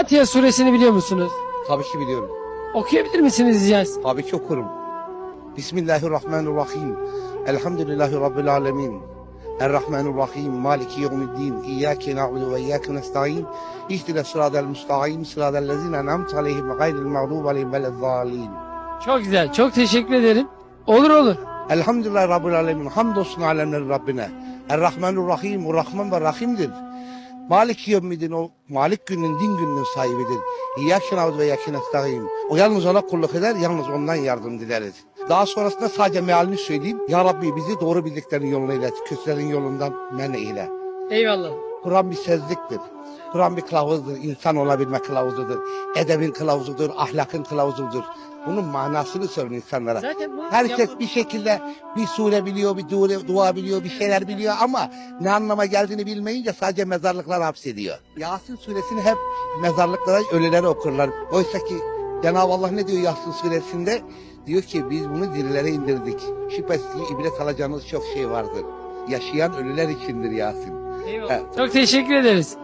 Fatiha suresini biliyor musunuz? Tabii ki biliyorum. Okuyabilir misiniz etsem? Tabii ki okurum. Bismillahirrahmanirrahim. Elhamdülillahi Rabbil alemin. Errahmanirrahim. Maliki yevmiddin. İyyâke na'budu ve iyyâke nesta'in. İhdine sıradel müsta'in. Sıradel lezine en'amte aleyhim gayril mağdubi aleyhim velezzâlin. Çok güzel. Çok teşekkür ederim. Olur olur. Elhamdülillahi Rabbil alemin. Hamdolsun alemlerin Rabbine. Errahmanirrahim. O Rahman ve Rahim'dir. Malik yevmiddin o Malik günün din gününün sahibidir. İyyâke na'budu ve iyyâke nesta'in. O yalnız ona kulluk eder, yalnız ondan yardım dileriz. Daha sonrasında sadece mealini söyleyeyim. Ya Rabbi bizi doğru bildiklerin yoluna ilet, kötülerin yolundan men eyle. Eyvallah. Kur'an bir sezliktir. Kur'an bir kılavuzdur, insan olabilme kılavuzudur. Edebin kılavuzudur, ahlakın kılavuzudur. Bunun manasını söyle insanlara. Zaten bu Herkes bir şekilde bir sure biliyor, bir dua, dua biliyor, bir şeyler biliyor ama ne anlama geldiğini bilmeyince sadece mezarlıklar hapsediyor. Yasin suresini hep mezarlıklara ölülere okurlar. Oysa ki Cenab-ı Allah ne diyor Yasin suresinde? Diyor ki biz bunu dirilere indirdik. Şüphesiz ibret alacağınız çok şey vardır. Yaşayan ölüler içindir Yasin. Eyvallah. Çok teşekkür ederiz.